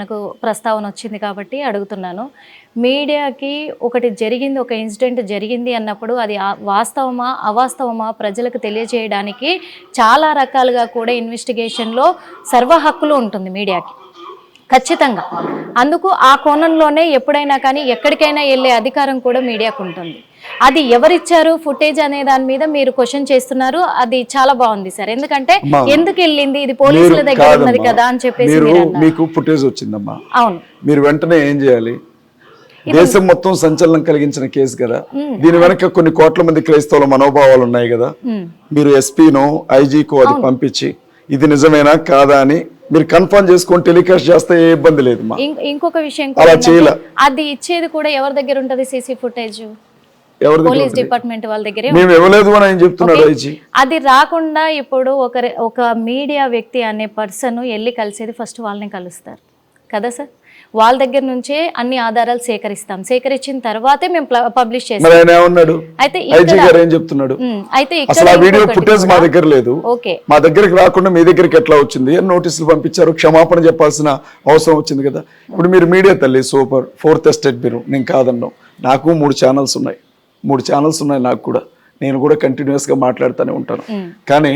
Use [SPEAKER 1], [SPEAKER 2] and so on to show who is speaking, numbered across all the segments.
[SPEAKER 1] మనకు ప్రస్తావన వచ్చింది కాబట్టి అడుగుతున్నాను. మీడియాకి ఒకటి జరిగింది ఒక ఇన్సిడెంట్ జరిగింది అన్నప్పుడు అది వాస్తవమా అవాస్తవమా ప్రజలకు తెలియజేయడానికి చాలా రకాలుగా కూడా ఇన్వెస్టిగేషన్లో సర్వ హక్కులు ఉంటుంది మీడియాకి. ఖచ్చితంగా. అందుకు ఆ కోణంలోనే ఎప్పుడైనా కానీ ఎక్కడికైనా వెళ్ళే అధికారం కూడా మీడియాకు ఉంటుంది. అది ఎవరిచ్చారు ఫుటేజ్ అనే దాని మీద మీరు క్వశ్చన్ చేస్తున్నారు అది చాలా బాగుంది సార్. ఎందుకంటే ఎందుకు వెళ్ళింది? ఇది పోలీసుల దగ్గర ఉన్నది. కదా అని చెప్పేసి.
[SPEAKER 2] మీకు ఫుటేజ్ వచ్చిందమ్మా.
[SPEAKER 1] అవును.
[SPEAKER 2] మీరు వెంటనే ఏం చేయాలి? దేశం మొత్తం సంచలనం కలిగించిన కేసు కదా. దీని వెనక కొన్ని కోట్ల మంది క్రైస్తవుల మనోభావాలు ఉన్నాయి కదా. మీరు ఎస్పీనో ఐజీకో అది పంపించి ఇది నిజమేనా కాదా అని మీరు కన్ఫర్మ్ చేసుకొని టెలికాస్ట్ చేస్తే ఏ ఇబ్బంది లేదు మా.
[SPEAKER 1] ఇంకొక విషయం
[SPEAKER 2] అలా చేయలే.
[SPEAKER 1] అది ఇచ్చేది కూడా ఎవరి దగ్గర ఉంటది సీసీ ఫుటేజ్? పోలీస్? డిపార్ట్మెంట్ వాళ్ళ దగ్గరే
[SPEAKER 2] మేము ఇవ్వలేదు అని ఆయన చెప్తున్నాడు ఐజీ.
[SPEAKER 1] అది రాకుండా ఇప్పుడు ఒక మీడియా వ్యక్తి అనే పర్సన్ వెళ్ళి కలిసేది ఫస్ట్ వాళ్ళని కలుస్తారు. కదా సార్? వాళ్ళ దగ్గర నుంచే అన్ని ఆధారాలు సేకరిస్తాం. సేకరించిన తర్వాతే మేము పబ్లిష్ చేస్తాం. అయితే
[SPEAKER 2] చెప్తున్నాడు?
[SPEAKER 1] అయితే
[SPEAKER 2] అసలు ఆ వీడియో ఫుటేజ్ మా దగ్గర లేదు.
[SPEAKER 1] ఓకే.
[SPEAKER 2] మా దగ్గరికి రాకుండా మీ దగ్గరికి ఎట్లా వచ్చింది? అని నోటీసులు పంపించారు. క్షమాపణ చెప్పాల్సిన అవసరం వచ్చింది కదా. ఇప్పుడు మీరు మీడియా తల్లి సూపర్ ఫోర్త్ ఎస్టేట్ మీరు నేను కాదన్నాం. నాకు మూడు ఛానల్స్ ఉన్నాయి. మూడు ఛానల్స్ ఉన్నాయి నాకు కూడా. నేను కూడా కంటిన్యూస్గా మాట్లాడుతూనే ఉంటాను. కానీ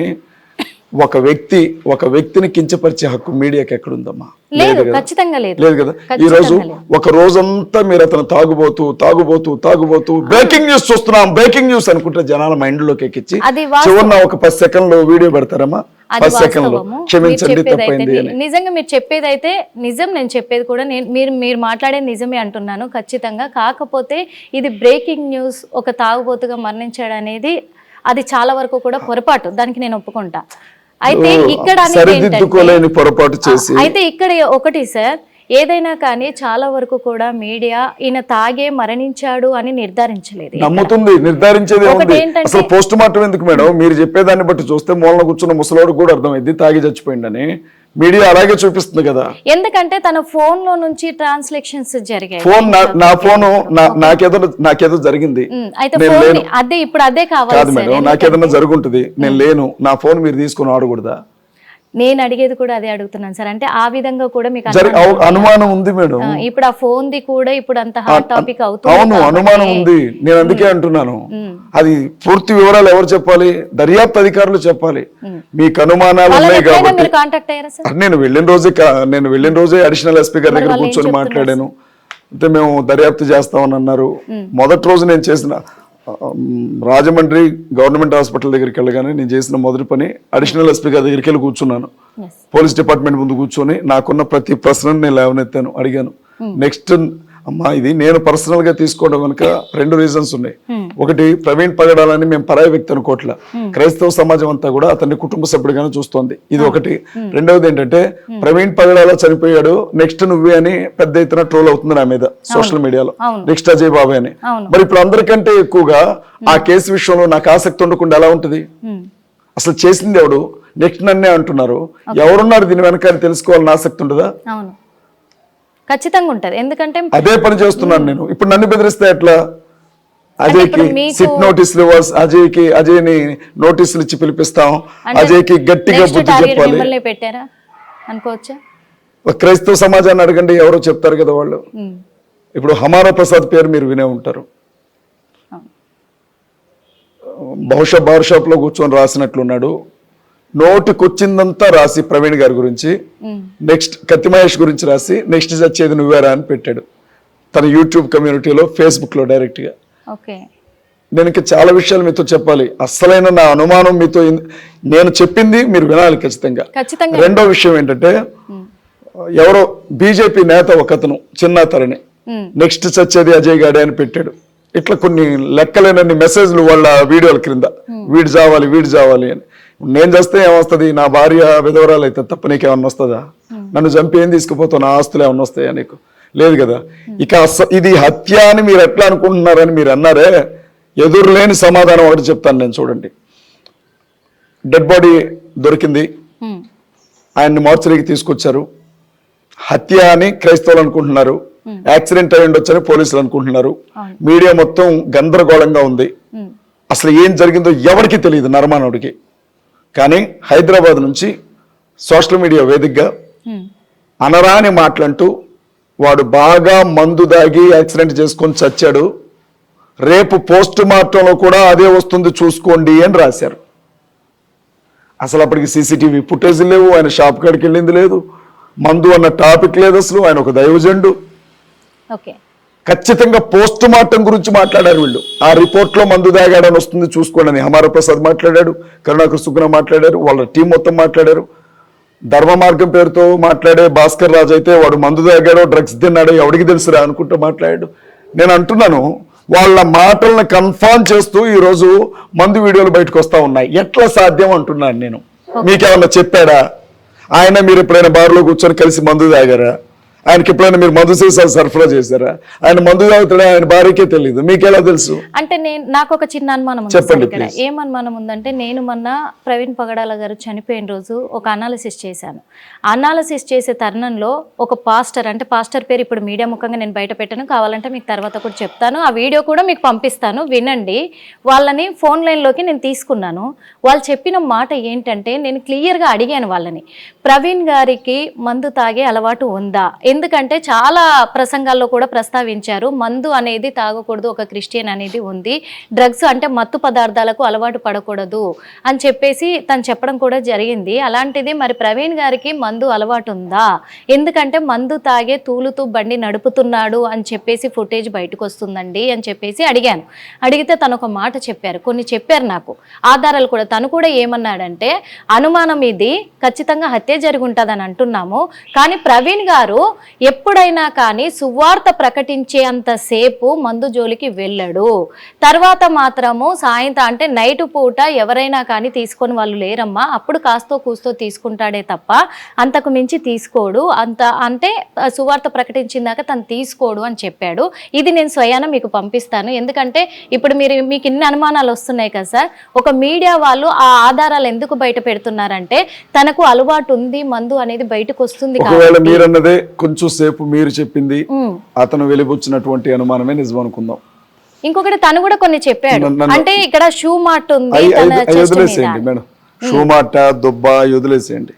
[SPEAKER 2] ఒక వ్యక్తి ఒక వ్యక్తిని కించపరిచే హక్కు మీడియాకి ఎక్కడుందమ్మా?
[SPEAKER 1] లేదు ఖచ్చితంగా లేదు.
[SPEAKER 2] లేదు కదా? ఈ రోజు ఒక రోజంతా మీరు అతను తాగుబోతూ తాగుబోతూ తాగుబోతూ బ్రేకింగ్ న్యూస్ చూస్తున్నాం బ్రేకింగ్ న్యూస్ అనుకుంటే జనాల మైండ్లోకి ఎక్కించి చివరిన ఒక పది సెకండ్లు వీడియో పెడతారమ్మా?
[SPEAKER 1] నిజంగా మీరు చెప్పేది అయితే నిజం నేను చెప్పేది కూడా నేను మీరు మీరు మాట్లాడేది నిజమే అంటున్నాను ఖచ్చితంగా. కాకపోతే ఇది బ్రేకింగ్ న్యూస్ ఒక తాగుబోతుగా మరణించాడు అనేది అది చాలా వరకు కూడా పొరపాటు. దానికి నేను ఒప్పుకుంటా. అయితే ఇక్కడ
[SPEAKER 2] సరిదిద్దుకోలేని పొరపాటు చేసి.
[SPEAKER 1] అయితే ఇక్కడ ఒకటి సార్ ఏదైనా కానీ చాలా వరకు కూడా మీడియా ఈయన తాగే మరణించాడు అని నిర్ధారించలేదు
[SPEAKER 2] నమ్ముతుంది నిర్ధారించేది అసలు పోస్ట్ మార్టం ఎందుకు మేడం? మీరు చెప్పేదాన్ని బట్టి చూస్తే మూలన కూర్చున్న ముసలోడు కూడా అర్థమైంది తాగి చచ్చిపోయిండని మీడియా అలాగే చూపిస్తుంది కదా.
[SPEAKER 1] ఎందుకంటే తన ఫోన్లో నుంచి ట్రాన్స్లేషన్స్ జరిగాయి.
[SPEAKER 2] ఫోన్ నా- ఫోను నాకేదో నాకేదో జరిగింది.
[SPEAKER 1] అదే ఇప్పుడు అదే కావాలి
[SPEAKER 2] కాదు. మేడం నాకేదన్నా జరుగుంటుంది. నేను లేను. నా ఫోన్ మీరు తీసుకుని ఆడకూడదా?
[SPEAKER 1] నేను అడిగేది కూడా అదే అడుగుతున్నాను సార్. అంటే ఆ విధంగా కూడా మీకు అనుమానం
[SPEAKER 2] ఉంది మేడం.
[SPEAKER 1] ఇప్పుడు ఆ ఫోన్ ది కూడా ఇప్పుడు అంత హాట్ టాపిక్ అవుతుంది
[SPEAKER 2] అవును అనుమానం ఉంది. నేను అందుకే అంటున్నాను. అది పూర్తి వివరాలు ఎవరు చెప్పాలి? దర్యాప్తు అధికారులు చెప్పాలి. మీకు అనుమానాలు ఉన్నాయి కాబట్టి నేను వెళ్ళిన రోజే నేను వెళ్ళిన రోజే అడిషనల్ ఎస్పీ గారి దగ్గర కూర్చొని మాట్లాడాను. అయితే మేము దర్యాప్తు చేస్తామని అన్నారు. మొదటి రోజు నేను చేసిన రాజమండ్రి గవర్నమెంట్ హాస్పిటల్ దగ్గరికి వెళ్ళగానే నేను చేసిన మొదటి పని అడిషనల్ ఎస్పీ గారి దగ్గరికి వెళ్ళి కూర్చున్నాను. పోలీస్ డిపార్ట్మెంట్ ముందు కూర్చొని నాకున్న ప్రతి ప్రశ్నను నేను లేవనెత్తాను అడిగాను. నెక్స్ట్ అమ్మా ఇది నేను పర్సనల్గా తీసుకోవడం కనుక రెండు రీజన్స్ ఉన్నాయి. ఒకటి ప్రవీణ్ పగడాలని మేము పరాయి వ్యక్తి అనుకోవట్ల. క్రైస్తవ సమాజం అంతా కూడా అతన్ని కుటుంబ సభ్యుడిగానే చూస్తోంది. ఇది ఒకటి. రెండవది ఏంటంటే ప్రవీణ్ పగడాల చనిపోయాడు నెక్స్ట్ నువ్వే అని పెద్ద ఎత్తున ట్రోల్ అవుతుంది నా మీద సోషల్ మీడియాలో. నెక్స్ట్ అజయ్ బాబాయ్ అని. మరి ఇప్పుడు అందరికంటే ఎక్కువగా ఆ కేసు విషయంలో నాకు ఆసక్తి ఉండకుండా ఎలా ఉంటది? అసలు చేసింది ఎవడు? నెక్స్ట్ నన్నే అంటున్నారు. ఎవరున్నారు దీని వెనక అని తెలుసుకోవాలని ఆసక్తి ఉండదా?
[SPEAKER 1] అవును. ఖచ్చితంగా ఉంటది. ఎందుకంటే
[SPEAKER 2] అదే పని చేస్తున్నాను నేను. ఇప్పుడు నన్ను బెదిరిస్తే ఎట్లా? అజయ్కి సిట్ నోటీసులు ఇవ్వాల్సి అజయ్కి అజయ్ని నోటీసులు ఇచ్చి పిలిపిస్తాం. అజయ్కి గట్టిగా బుద్ధి చెప్పాలి.
[SPEAKER 1] పెట్టారా? అనుకోవచ్చా?
[SPEAKER 2] క్రైస్తవ సమాజాన్ని అడగండి ఎవరో చెప్తారు కదా వాళ్ళు. ఇప్పుడు హమారా ప్రసాద్ పేరు మీరు వినే ఉంటారు. బహుశా బార్ షాప్లో కూర్చొని రాసినట్లున్నాడు. నోటికొచ్చిందంతా రాసి ప్రవీణ్ గారి గురించి. నెక్స్ట్ కత్తి మహేష్ గురించి రాసి నెక్స్ట్ చచ్చేది నువ్వేరా అని పెట్టాడు. తన యూట్యూబ్ కమ్యూనిటీలో ఫేస్బుక్లో డైరెక్ట్గా
[SPEAKER 1] ఓకే.
[SPEAKER 2] నేను ఇంకా చాలా విషయాలు మీతో చెప్పాలి. అస్సలైన నా అనుమానం మీతో నేను చెప్పింది మీరు వినాలి ఖచ్చితంగా. రెండో విషయం ఏంటంటే ఎవరో బీజేపీ నేత ఒకతను చిన్న తరణి నెక్స్ట్ చచ్చేది అజయ్ గాడే అని పెట్టాడు. ఇట్లా కొన్ని లెక్కలేనన్ని మెసేజ్లు వాళ్ళ వీడియోల క్రింద. వీడు చావాలి వీడు చావాలి అని. నేను చేస్తే ఏమొస్తుంది? నా భార్య విధవరాలు అయితే తప్ప నీకేమన్నా వస్తుందా? నన్ను చంపి ఏం తీసుకుపోతావు? నా ఆస్తులు ఏమన్నా వస్తాయా నీకు? లేదు కదా? ఇక ఇది హత్య అని మీరు ఎట్లా అనుకుంటున్నారని మీరు అన్నారే ఎదురులేని సమాధానం ఒకటి చెప్తాను నేను చూడండి. డెడ్ బాడీ దొరికింది. ఆయన్ని మార్చరీకి తీసుకొచ్చారు. హత్య అని క్రైస్తవులు అనుకుంటున్నారు. యాక్సిడెంట్ అయి ఉండొచ్చని పోలీసులు అనుకుంటున్నారు. మీడియా మొత్తం గందరగోళంగా ఉంది. అసలు ఏం జరిగిందో ఎవరికి తెలియదు నరమానవుడికి. కానీ హైదరాబాద్ నుంచి సోషల్ మీడియా వేదికగా అనరాని మాటలంటూ వాడు బాగా మందు దాగి యాక్సిడెంట్ చేసుకొని చచ్చాడు. రేపు పోస్ట్ మార్టంలో కూడా అదే వస్తుంది చూసుకోండి అని రాశారు. అసలు అప్పటికి సీసీటీవీ ఫుటేజ్ లేవు ఆయన షాప్ కాడికి వెళ్ళింది లేదు. మందు అన్న టాపిక్ లేదు అసలు ఆయన ఒక దైవజండు.
[SPEAKER 1] ఓకే.
[SPEAKER 2] ఖచ్చితంగా పోస్ట్ మార్టం గురించి మాట్లాడారు వీళ్ళు. ఆ రిపోర్ట్లో మందు దాగాడని వస్తుంది చూసుకోండి అని హమార ప్రసాద్ మాట్లాడాడు కరుణాకర్ సుగ్న మాట్లాడారు వాళ్ళ టీం మొత్తం మాట్లాడారు. ధర్మ మార్గం పేరుతో మాట్లాడే భాస్కర్ రాజు అయితే వాడు మందు తాగాడో డ్రగ్స్ తిన్నాడో ఎవడికి తెలుసురా అనుకుంటూ మాట్లాడాడు. నేను అంటున్నాను వాళ్ళ మాటలను కన్ఫర్మ్ చేస్తూ ఈ రోజు మందు వీడియోలు బయటకు వస్తా ఉన్నాయి. ఎట్లా సాధ్యం అంటున్నాను నేను. మీకేమన్నా చెప్పాడా? ఆయన మీరు ఎప్పుడైనా బార్లో కూర్చొని కలిసి మందు తాగారా? ఆయనకి ఎప్పుడైనా మీరు మందు సీసాలు సరఫరా చేశారా? ఆయన మందు తాగుతాడా ఆయన భార్యకే తెలియదు మీకెలా తెలుసు?
[SPEAKER 1] అంటే నేను నాకు ఒక చిన్న అనుమానం
[SPEAKER 2] చెప్పండి.
[SPEAKER 1] ఏం అనుమానం ఉందంటే నేను మొన్న ప్రవీణ్ పగడాల గారు చనిపోయిన రోజు ఒక అనాలిసిస్ చేశాను. అనాలిసిస్ చేసే తరుణంలో ఒక పాస్టర్ అంటే పాస్టర్ పేరు ఇప్పుడు మీడియా ముఖంగా నేను బయట పెట్టాను కావాలంటే మీకు తర్వాత కూడా చెప్తాను. ఆ వీడియో కూడా మీకు పంపిస్తాను వినండి. వాళ్ళని ఫోన్ లైన్లోకి నేను తీసుకున్నాను. వాళ్ళు చెప్పిన మాట ఏంటంటే నేను క్లియర్గా అడిగాను వాళ్ళని. ప్రవీణ్ గారికి మందు తాగే అలవాటు ఉందా? ఎందుకంటే చాలా ప్రసంగాల్లో కూడా ప్రస్తావించారు మందు అనేది తాగకూడదు ఒక క్రిస్టియన్ అనేది ఉంది డ్రగ్స్ అంటే మత్తు పదార్థాలకు అలవాటు పడకూడదు అని చెప్పేసి తను చెప్పడం కూడా జరిగింది. అలాంటిది మరి ప్రవీణ్ గారికి మందు అలవాటు ఉందా? ఎందుకంటే మందు తాగే తూలుతూ బండి నడుపుతున్నాడు అని చెప్పేసి ఫుటేజ్ బయటకు వస్తుందండి అని చెప్పేసి అడిగాను. అడిగితే తను ఒక మాట చెప్పారు కొన్ని చెప్పారు నాకు. ఆధారాలు కూడా తను కూడా ఏమన్నాడంటే అనుమానం ఇది ఖచ్చితంగా హత్య జరిగి ఉంటుందని అంటున్నాము. కానీ ప్రవీణ్ గారు ఎప్పుడైనా కానీ సువార్త ప్రకటించే అంతసేపు మందు జోలికి వెళ్ళడు. తర్వాత మాత్రము సాయంత్రం అంటే నైట్ పూట ఎవరైనా కానీ తీసుకొని వాళ్ళు లేరమ్మా అప్పుడు కాస్తో కూస్తో తీసుకుంటాడే తప్ప అంతకు మించి తీసుకోడు. అంత అంటే సువార్త ప్రకటించిందాక తను తీసుకోడు అని చెప్పాడు. ఇది నేను స్వయాన మీకు పంపిస్తాను. ఎందుకంటే ఇప్పుడు మీరు మీకు ఇన్ని అనుమానాలు వస్తున్నాయి కదా సార్. ఒక మీడియా వాళ్ళు ఆ ఆధారాలు ఎందుకు బయట పెడుతున్నారంటే తనకు అలవాటు ఉంది మందు అనేది బయటకు వస్తుంది
[SPEAKER 2] మీరన్నదే కొంచెం సేపు మీరు చెప్పింది. అతను వెలిబుచ్చినటువంటి అనుమానమే నిజం అనుకుందాం.
[SPEAKER 1] ఇంకొకటి తను కూడా కొన్ని చెప్పాడు. అంటే ఇక్కడ షూ మార్ట్ ఉంది
[SPEAKER 2] వదిలేసేయండి మేడం. షూమాట దుబ్బ అవి వదిలేసేయండి.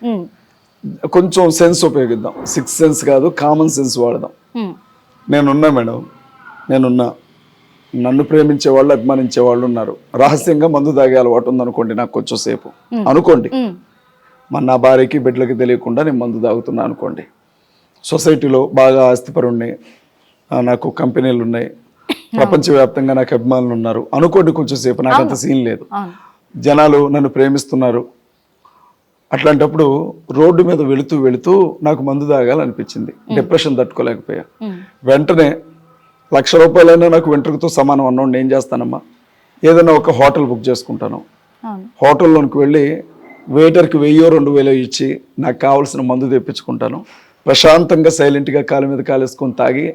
[SPEAKER 2] కొంచెం సెన్స్ ఉపయోగిద్దాం. సిక్స్ సెన్స్ కాదు కామన్ సెన్స్ వాడదాం. నేనున్నా మేడం. నేనున్నా. నన్ను ప్రేమించే వాళ్ళు అభిమానించే వాళ్ళు ఉన్నారు. రహస్యంగా మందు తాగే అలవాటు ఉందనుకోండి నాకు కొంచెం సేపు. అనుకోండి. మన నా భార్యకి బిడ్డలకి తెలియకుండా నేను మందు తాగుతున్నా అనుకోండి. సొసైటీలో బాగా ఆస్తిపరుణ్ణి. ఆ, నాకు కంపెనీలు ఉన్నాయి ప్రపంచవ్యాప్తంగా నాకు అభిమానులు ఉన్నారు అనుకోండి కొంచెం సేపు నాకు అంత సీన్ లేదు. జనాలు నన్ను ప్రేమిస్తున్నారు. అట్లాంటప్పుడు రోడ్డు మీద వెళుతూ వెళుతూ నాకు మందు తాగాలనిపించింది. డిప్రెషన్ తట్టుకోలేకపోయా. వెంటనే లక్ష రూపాయలైనా నాకు వెంట్రుకతో సమానం అన్నోండి ఏం చేస్తానమ్మా. ఏదైనా ఒక హోటల్ బుక్ చేసుకుంటాను. హోటల్లోనికి వెళ్ళి వెయిటర్కి వెయ్యో రెండు వేలో ఇచ్చి నాకు కావాల్సిన మందు తెప్పించుకుంటాను. ప్రశాంతంగా సైలెంట్గా కాలు మీద కాలేసుకొని తాగి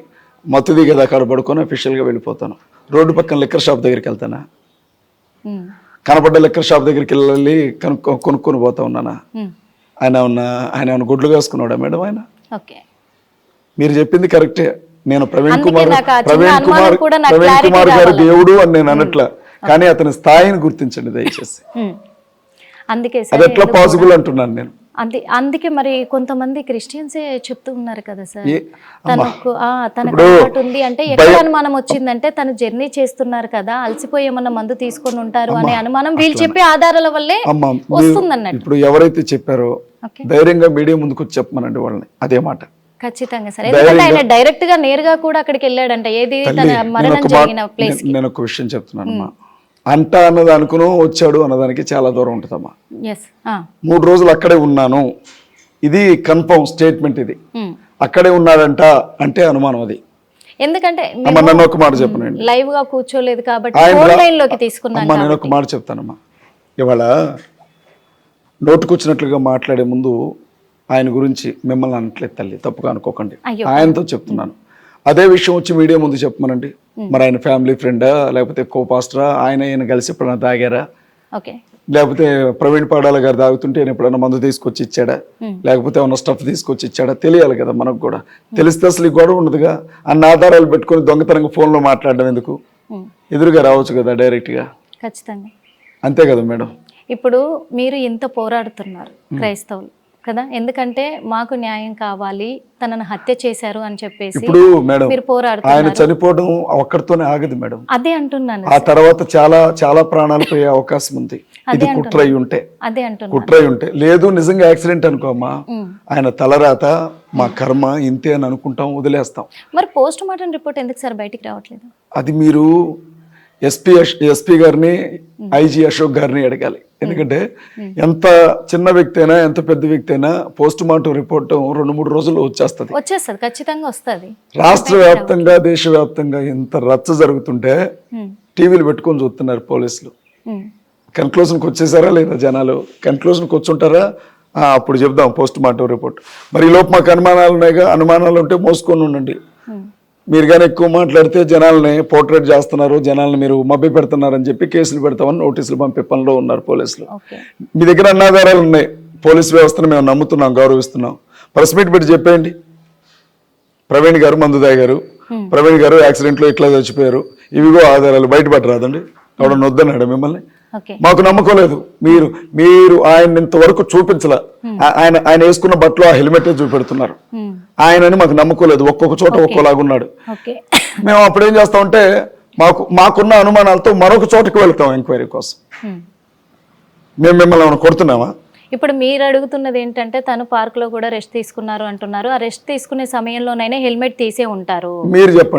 [SPEAKER 2] మత్తు దిగేది అక్కడ పడుకొని అఫీషియల్గా వెళ్ళిపోతాను. రోడ్డు పక్కన లిక్కర్ షాప్ దగ్గరికి వెళ్తానా? కనపడ్డ లిక్కర్ షాప్ దగ్గరికి వెళ్ళి కనుక్కో కొనుక్కొని పోతా ఉన్నానా? ఆయన ఉన్న ఆయన ఏమన్నా గుడ్లు కాసుకున్నాడా మేడం ఆయన? మీరు చెప్పింది కరెక్టే నేను ప్రవీణ్ కుమార్ ప్రవీణ్ కుమార్ ప్రవీణ్ కుమార్ గారి. దేవుడు అని నేను అనట్లా. కానీ అతని స్థాయిని గుర్తించండి దయచేసి. అది ఎట్లా పాసిబుల్ అంటున్నాను నేను.
[SPEAKER 1] అంది అందుకే మరి కొంతమంది క్రిస్టియన్సే చెప్తూ ఉన్నారు కదా సార్. తనకు ఆ, తనకు ఉంది అంటే ఎక్కడ అనుమానం వచ్చిందంటే తను జర్నీ చేస్తున్నారు కదా అలసిపోయి ఏమన్నా మందు తీసుకొని ఉంటారు అనే అనుమానం వీళ్ళు చెప్పే ఆధారాల వల్లే వస్తుందన్నట్టు.
[SPEAKER 2] ఇప్పుడు ఎవరైతే చెప్పారో ధైర్యంగా మీడియా ముందుకు చెప్పమనండి వాళ్ళని అదే మాట.
[SPEAKER 1] ఖచ్చితంగా సార్. ఎందుకంటే ఆయన డైరెక్ట్గా నేరుగా కూడా అక్కడికి వెళ్ళాడంట. ఏది తన మరణం జరిగిన ప్లేస్
[SPEAKER 2] నేను- నేను ఒక విషయం చెప్తున్నాను అంట అన్నది అనుకును వచ్చాడు అన్నదానికి చాలా దూరం ఉంటుందమ్మా. మూడు రోజులు అక్కడే ఉన్నాను. ఇది కన్ఫర్మ్ స్టేట్మెంట్ ఇది. అక్కడే ఉన్నాడంట అంటే అనుమానం అది.
[SPEAKER 1] ఎందుకంటే
[SPEAKER 2] నన్ను ఒక మాట చెప్పనండి.
[SPEAKER 1] లైవ్గా కూర్చోలేదు కాబట్టి తీసుకున్నాను
[SPEAKER 2] నేను ఒక మాట చెప్తానమ్మా. ఇవాళ నోటుకొచ్చినట్లుగా మాట్లాడే ముందు ఆయన గురించి మిమ్మల్ని అనట్లేదు తల్లి. తప్పుగా అనుకోకండి. ఆయనతో చెప్తున్నాను. అదే విషయం వచ్చి మీడియా ముందు చెప్పమనండి. మరి ఆయన ఫ్యామిలీ ఫ్రెండా లేకపోతే కో పాస్టరా ఆయన ఈయన కలిసి ఎప్పుడైనా తాగారా?
[SPEAKER 1] ఓకే.
[SPEAKER 2] లేకపోతే ప్రవీణ్ పాడాల గారు తాగుతుంటే ఆయన ఎప్పుడైనా మందు తీసుకొచ్చి ఇచ్చాడా? లేకపోతే ఏమన్నా స్టఫ్ తీసుకొచ్చి ఇచ్చాడా? తెలియాలి కదా మనకు కూడా. తెలిస్తే అసలు ఈ గొడవ ఉండదుగా. అన్న ఆధారాలు పెట్టుకొని దొంగతనంగా ఫోన్లో మాట్లాడడం ఎందుకు? ఎదురుగా రావచ్చు కదా డైరెక్ట్గా.
[SPEAKER 1] ఖచ్చితంగా.
[SPEAKER 2] అంతే కదా మేడం.
[SPEAKER 1] ఇప్పుడు మీరు ఇంత పోరాడుతున్నారు క్రైస్తవులు. కదా? ఎందుకంటే మాకు న్యాయం కావాలి తనను హత్య చేశారు అని చెప్పేసి
[SPEAKER 2] ఇప్పుడు మేడం
[SPEAKER 1] మీరు
[SPEAKER 2] ఆయన
[SPEAKER 1] పోరాడుతున్నారు
[SPEAKER 2] చనిపోవడం ఒక్కడితోనే ఆగదు మేడం.
[SPEAKER 1] అదే అంటున్నాను.
[SPEAKER 2] ఆ తర్వాత చాలా చాలా ప్రాణాలు పోయే అవకాశం ఉంది. ఇది కుట్ర అయి ఉంటే.
[SPEAKER 1] అదే అంటున్నాను.
[SPEAKER 2] కుట్ర అయి ఉంటే. లేదు నిజంగా యాక్సిడెంట్ అనుకోమ్మా ఆయన తలరాత మా కర్మ ఇంతే అని అనుకుంటాం వదిలేస్తాం.
[SPEAKER 1] మరి పోస్ట్ మార్టం రిపోర్ట్ ఎందుకు సార్ బయటికి రావట్లేదు?
[SPEAKER 2] అది మీరు ఎస్పీ ఎస్పీ గారిని ఐజీ అశోక్ గారిని అడగాలి. ఎందుకంటే ఎంత చిన్న వ్యక్తి అయినా ఎంత పెద్ద వ్యక్తి అయినా పోస్ట్ మార్టం రిపోర్ట్ రెండు మూడు రోజుల్లో వచ్చేస్తుంది.
[SPEAKER 1] వచ్చేస్తుంది ఖచ్చితంగా వస్తుంది.
[SPEAKER 2] రాష్ట్ర వ్యాప్తంగా దేశవ్యాప్తంగా ఎంత రచ్చ జరుగుతుంటే టీవీలు పెట్టుకొని చూస్తున్నారు పోలీసులు. కన్క్లూజన్కి వచ్చేసారా లేదా జనాలు? కన్క్లూజన్కి వచ్చుంటారా? అప్పుడు చెప్దాం పోస్ట్ మార్టం రిపోర్ట్. మరి ఈ లోపు మాకు అనుమానాలు ఉన్నాయిగా? అనుమానాలు ఉంటే మోసుకొని ఉండండి. మీరు కానీ ఎక్కువ మాట్లాడితే జనాల్ని పోర్ట్రేట్ చేస్తున్నారు జనాల్ని మీరు మభ్య పెడుతున్నారని చెప్పి కేసులు పెడతామని నోటీసులు పంపే పనిలో ఉన్నారు పోలీసులు. మీ దగ్గర అన్నాధారాలు ఉన్నాయి. పోలీస్ వ్యవస్థను మేము నమ్ముతున్నాం గౌరవిస్తున్నాం. ప్రెస్ మీట్ పెట్టి చెప్పేయండి. ప్రవీణ్ గారు మందుదాయ్ గారు. ప్రవీణ్ గారు యాక్సిడెంట్లో ఇట్లా చచ్చిపోయారు? ఇవిగో ఆధారాలు. బయటపడరాదండి. ఎవడ వద్దన్నాడు మిమ్మల్ని? మాకు నమ్మకం లేదు. మీరు మీరు ఆయన ఇంతవరకు చూపించలే. ఆ- ఆయన ఆయన వేసుకున్న బట్టలు ఆ హెల్మెట్ చూపెడుతున్నారు. ఆయనని మాకు నమ్మకం లేదు. ఒక్కొక్క చోట ఒక్కోలాగున్నాడు మేము అప్పుడు ఏం చేస్తామంటే మాకు మాకున్న అనుమానాలతో మరొక చోటకి వెళ్తాం ఎంక్వైరీ కోసం. మేము మిమ్మల్ని కొడుతున్నామా?
[SPEAKER 1] ఇప్పుడు మీరు అడుగుతున్నది ఏంటంటే తను పార్క్లో కూడా రెస్ట్ తీసుకున్నారు అంటున్నారు. ఆ రెస్ట్ తీసుకునే సమయంలోనైనా హెల్మెట్ తీసే ఉంటారు.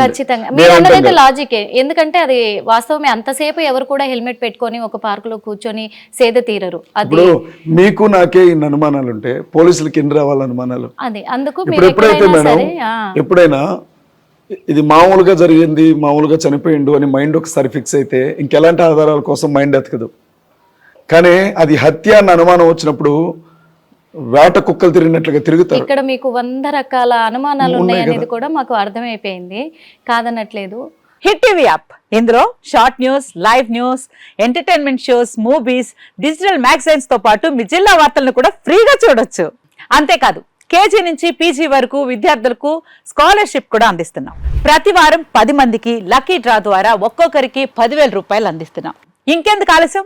[SPEAKER 1] ఖచ్చితంగా. మీరు అన్నదైతే లాజికే ఎందుకంటే అది వాస్తవమే అంతసేపు ఎవరు కూడా హెల్మెట్ పెట్టుకొని ఒక పార్క్లో కూర్చొని సేద తీరరు. అది
[SPEAKER 2] మీకు నాకే ఇన్ని అనుమానాలు ఉంటే పోలీసులకి ఎన్ని రావాలి అనుమానాలు.
[SPEAKER 1] అది. అందుకు
[SPEAKER 2] ఎప్పుడైతే మేడం ఎప్పుడైనా ఇది మామూలుగా జరిగింది మామూలుగా చనిపోయిండు అని మైండ్ ఒకసారి ఫిక్స్ అయితే ఇంకెలాంటి ఆధారాల కోసం మైండ్ ఎతకదు. కానీ అది హత్య అన్న అనుమానం వచ్చినప్పుడు వేట కుక్కలు తిరిగినట్లుగా తిరుగుతారు.
[SPEAKER 1] ఇక్కడ మీకు వంద రకాల అనుమానాలు ఉన్నాయి అనేది కూడా మాకు అర్థమైపోయింది. కాదనట్లేదు.
[SPEAKER 3] Hit TV app. ఇందులో short news live news entertainment shows movies digital మ్యాగజైన్స్తో పాటు మీ జిల్లా వార్తలను కూడా ఫ్రీగా చూడొచ్చు. అంతేకాదు కేజీ నుంచి పీజీ వరకు విద్యార్థులకు స్కాలర్షిప్ కూడా అందిస్తున్నాం. ప్రతి వారం పది మందికి లక్కీ డ్రా ద్వారా ఒక్కొక్కరికి పదివేల రూపాయలు అందిస్తున్నాం. ఇంకెందుకు ఆలస్యం?